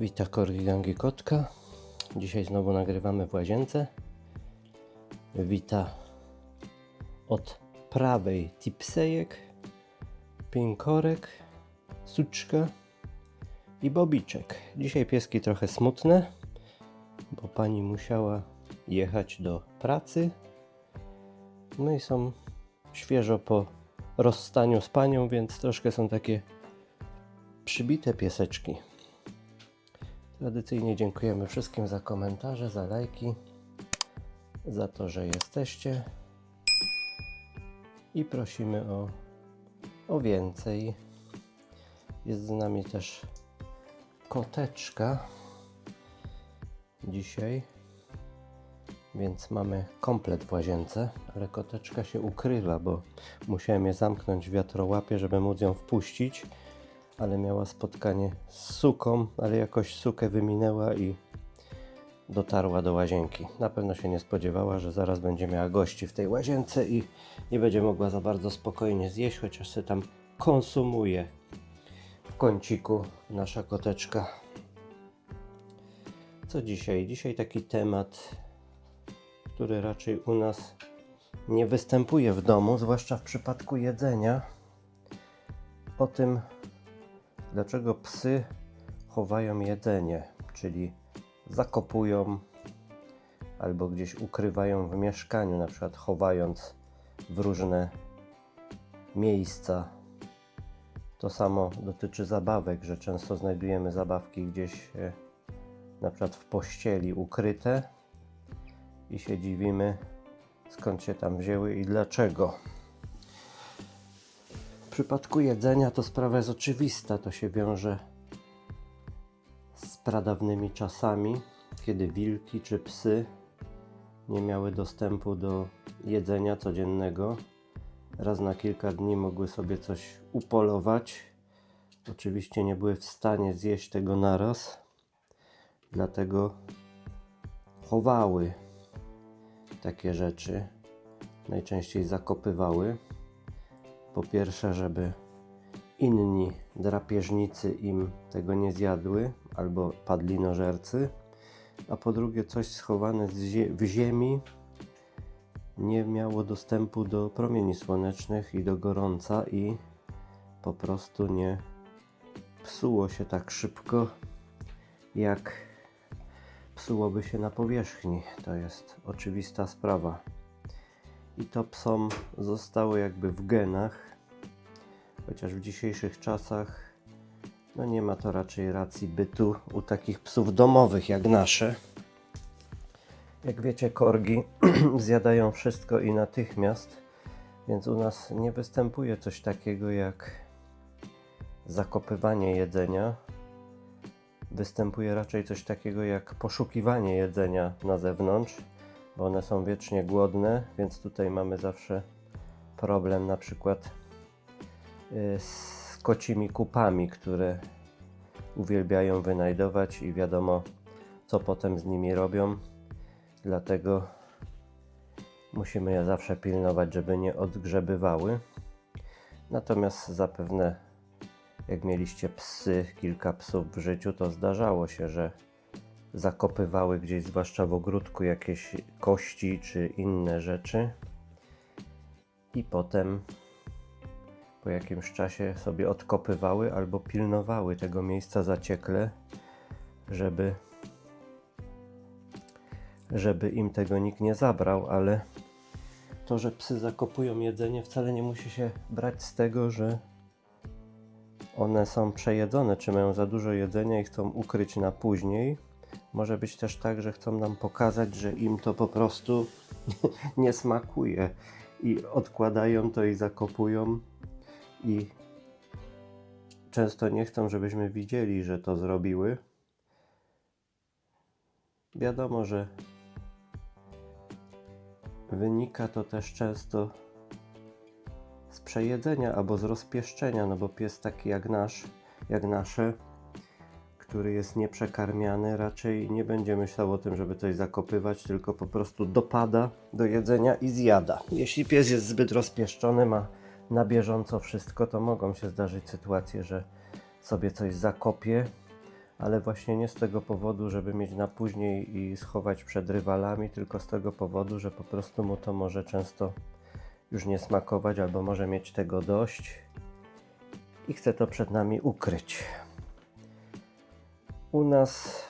Wita Korgi Gangi Kotka. Dzisiaj znowu nagrywamy w łazience. Wita od prawej tipsejek, pinkorek, suczka i bobiczek. Dzisiaj pieski trochę smutne, bo pani musiała jechać do pracy. No i są świeżo po rozstaniu z panią, więc troszkę są takie przybite pieseczki. Tradycyjnie dziękujemy wszystkim za komentarze, za lajki, za to, że jesteście. I prosimy o, o więcej. Jest z nami też koteczka dzisiaj, więc mamy komplet w łazience, ale koteczka się ukrywa, bo musiałem je zamknąć w wiatrołapie, żeby móc ją wpuścić ale miała spotkanie z suką, ale jakoś sukę wyminęła i dotarła do łazienki. Na pewno się nie spodziewała, że zaraz będzie miała gości w tej łazience i nie będzie mogła za bardzo spokojnie zjeść, chociaż się tam konsumuje w kąciku nasza koteczka. Co dzisiaj? Dzisiaj taki temat, który raczej u nas nie występuje w domu, zwłaszcza w przypadku jedzenia. O tym, dlaczego psy chowają jedzenie, czyli zakopują albo gdzieś ukrywają w mieszkaniu, na przykład chowając w różne miejsca. To samo dotyczy zabawek, że często znajdujemy zabawki gdzieś e, na przykład w pościeli ukryte i się dziwimy skąd się tam wzięły i dlaczego. Przypadku jedzenia to sprawa jest oczywista. To się wiąże z pradawnymi czasami, kiedy wilki czy psy nie miały dostępu do jedzenia codziennego. Raz na kilka dni mogły sobie coś upolować. Oczywiście nie były w stanie zjeść tego naraz, dlatego chowały takie rzeczy. Najczęściej zakopywały. Po pierwsze, żeby inni drapieżnicy im tego nie zjadły, albo padlinożercy, a po drugie, coś schowane w ziemi nie miało dostępu do promieni słonecznych i do gorąca, i po prostu nie psuło się tak szybko, jak psułoby się na powierzchni. To jest oczywista sprawa i to psom zostało jakby w genach, chociaż w dzisiejszych czasach no nie ma to raczej racji bytu u takich psów domowych jak nasze. Jak wiecie, korgi zjadają wszystko i natychmiast, więc u nas nie występuje coś takiego jak zakopywanie jedzenia. Występuje raczej coś takiego jak poszukiwanie jedzenia na zewnątrz bo one są wiecznie głodne, więc tutaj mamy zawsze problem na przykład y, z kocimi kupami, które uwielbiają wynajdować i wiadomo co potem z nimi robią. Dlatego musimy je zawsze pilnować, żeby nie odgrzebywały. Natomiast zapewne jak mieliście psy, kilka psów w życiu, to zdarzało się, że zakopywały gdzieś, zwłaszcza w ogródku, jakieś kości czy inne rzeczy. I potem po jakimś czasie sobie odkopywały albo pilnowały tego miejsca zaciekle, żeby, żeby im tego nikt nie zabrał, ale to, że psy zakopują jedzenie, wcale nie musi się brać z tego, że one są przejedzone, czy mają za dużo jedzenia i chcą ukryć na później może być też tak, że chcą nam pokazać, że im to po prostu nie smakuje i odkładają to i zakopują i często nie chcą, żebyśmy widzieli, że to zrobiły. Wiadomo, że wynika to też często z przejedzenia albo z rozpieszczenia, no bo pies taki jak nasz, jak nasze, który jest nieprzekarmiany, raczej nie będzie myślał o tym, żeby coś zakopywać, tylko po prostu dopada do jedzenia i zjada. Jeśli pies jest zbyt rozpieszczony, ma na bieżąco wszystko, to mogą się zdarzyć sytuacje, że sobie coś zakopie ale właśnie nie z tego powodu, żeby mieć na później i schować przed rywalami, tylko z tego powodu, że po prostu mu to może często już nie smakować, albo może mieć tego dość i chce to przed nami ukryć. U nas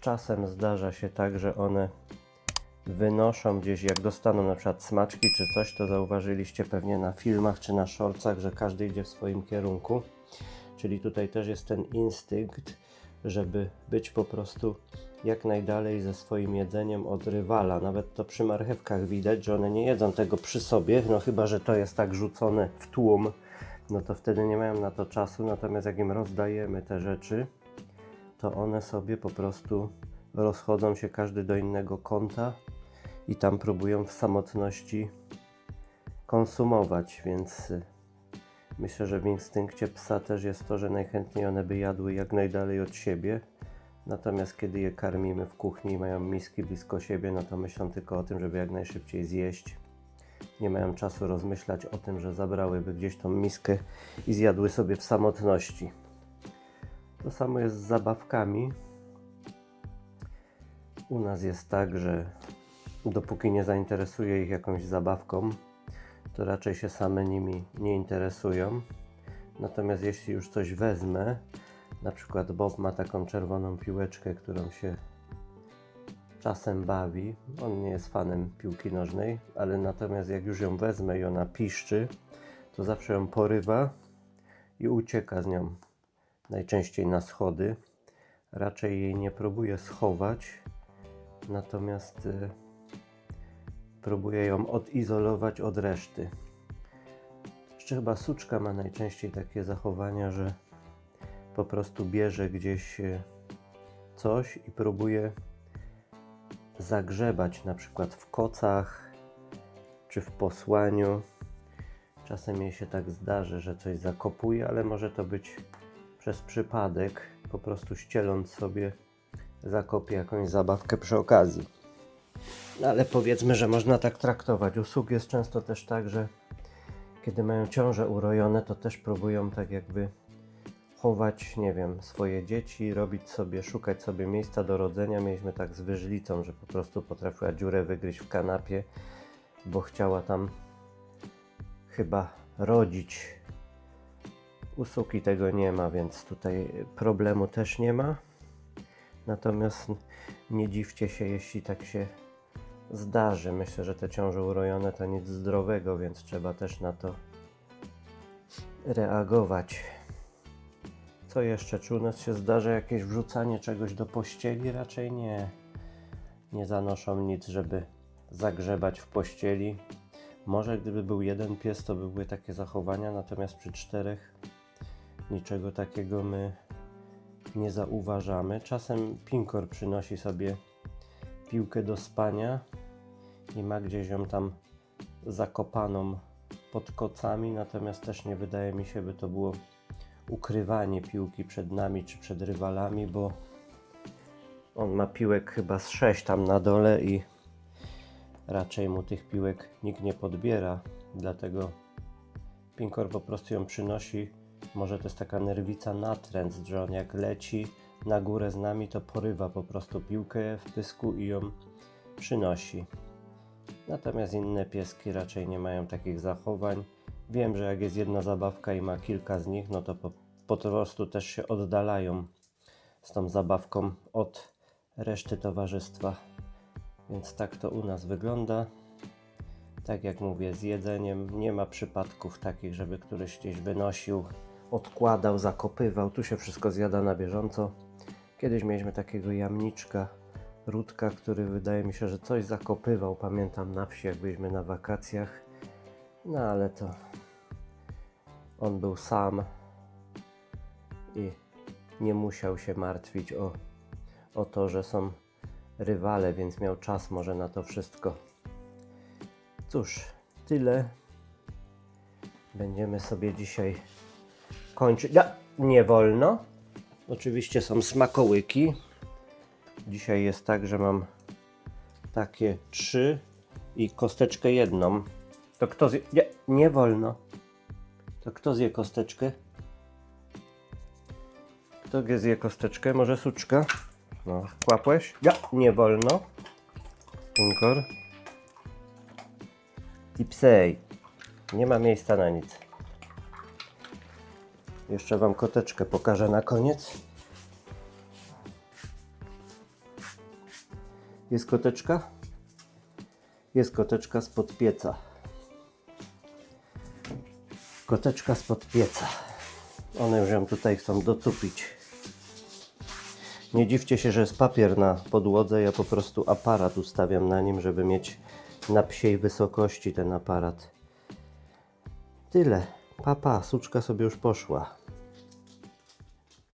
czasem zdarza się tak, że one wynoszą gdzieś, jak dostaną na przykład smaczki czy coś, to zauważyliście pewnie na filmach czy na shortsach, że każdy idzie w swoim kierunku. Czyli tutaj też jest ten instynkt, żeby być po prostu jak najdalej ze swoim jedzeniem od rywala. Nawet to przy marchewkach widać, że one nie jedzą tego przy sobie, no chyba, że to jest tak rzucone w tłum, no to wtedy nie mają na to czasu. Natomiast jak im rozdajemy te rzeczy, to one sobie po prostu rozchodzą się każdy do innego kąta i tam próbują w samotności konsumować, więc y, myślę, że w instynkcie psa też jest to, że najchętniej one by jadły jak najdalej od siebie. Natomiast kiedy je karmimy w kuchni i mają miski blisko siebie, no to myślą tylko o tym, żeby jak najszybciej zjeść. Nie mają czasu rozmyślać o tym, że zabrałyby gdzieś tą miskę i zjadły sobie w samotności. To samo jest z zabawkami. U nas jest tak, że dopóki nie zainteresuje ich jakąś zabawką, to raczej się same nimi nie interesują. Natomiast jeśli już coś wezmę, na przykład Bob ma taką czerwoną piłeczkę, którą się czasem bawi. On nie jest fanem piłki nożnej, ale natomiast jak już ją wezmę i ona piszczy, to zawsze ją porywa i ucieka z nią. Najczęściej na schody. Raczej jej nie próbuje schować, natomiast y, próbuje ją odizolować od reszty. Jeszcze chyba suczka ma najczęściej takie zachowania, że po prostu bierze gdzieś y, coś i próbuje zagrzebać, na przykład w kocach czy w posłaniu. Czasem jej się tak zdarzy, że coś zakopuje, ale może to być przez przypadek, po prostu ścieląc sobie zakopie jakąś zabawkę przy okazji. No ale powiedzmy, że można tak traktować. U sług jest często też tak, że kiedy mają ciąże urojone, to też próbują tak jakby chować, nie wiem, swoje dzieci, robić sobie, szukać sobie miejsca do rodzenia. Mieliśmy tak z wyżlicą, że po prostu potrafiła dziurę wygryźć w kanapie, bo chciała tam chyba rodzić. U suki tego nie ma, więc tutaj problemu też nie ma. Natomiast nie dziwcie się, jeśli tak się zdarzy. Myślę, że te ciąże urojone to nic zdrowego, więc trzeba też na to reagować. Co jeszcze? Czy u nas się zdarza jakieś wrzucanie czegoś do pościeli? Raczej nie. Nie zanoszą nic, żeby zagrzebać w pościeli. Może gdyby był jeden pies, to by były takie zachowania, natomiast przy czterech niczego takiego my nie zauważamy. Czasem Pinkor przynosi sobie piłkę do spania i ma gdzieś ją tam zakopaną pod kocami, natomiast też nie wydaje mi się, by to było ukrywanie piłki przed nami czy przed rywalami, bo on ma piłek chyba z 6 tam na dole i raczej mu tych piłek nikt nie podbiera, dlatego Pinkor po prostu ją przynosi. Może to jest taka nerwica natręt, że on jak leci na górę z nami, to porywa po prostu piłkę w pysku i ją przynosi. Natomiast inne pieski raczej nie mają takich zachowań. Wiem, że jak jest jedna zabawka i ma kilka z nich, no to po, po prostu też się oddalają z tą zabawką od reszty towarzystwa. Więc tak to u nas wygląda. Tak jak mówię, z jedzeniem nie ma przypadków takich, żeby któryś gdzieś wynosił, odkładał, zakopywał. Tu się wszystko zjada na bieżąco. Kiedyś mieliśmy takiego jamniczka, Rudka, który wydaje mi się, że coś zakopywał. Pamiętam na wsi, jak byliśmy na wakacjach. No ale to on był sam i nie musiał się martwić o, o to, że są rywale, więc miał czas może na to wszystko. Cóż, tyle. Będziemy sobie dzisiaj kończyć. Ja, nie wolno. Oczywiście są smakołyki. Dzisiaj jest tak, że mam takie trzy i kosteczkę jedną. To kto zje? Nie, nie wolno. To kto zje kosteczkę? To zje kosteczkę, może suczka? No, kłapłeś? Ja, nie wolno. Inkor. I psej. Nie ma miejsca na nic. Jeszcze wam koteczkę pokażę na koniec. Jest koteczka? Jest koteczka spod pieca. Koteczka spod pieca. One już ją tutaj chcą docupić. Nie dziwcie się, że jest papier na podłodze. Ja po prostu aparat ustawiam na nim, żeby mieć na psiej wysokości ten aparat. Tyle. Papa, suczka sobie już poszła.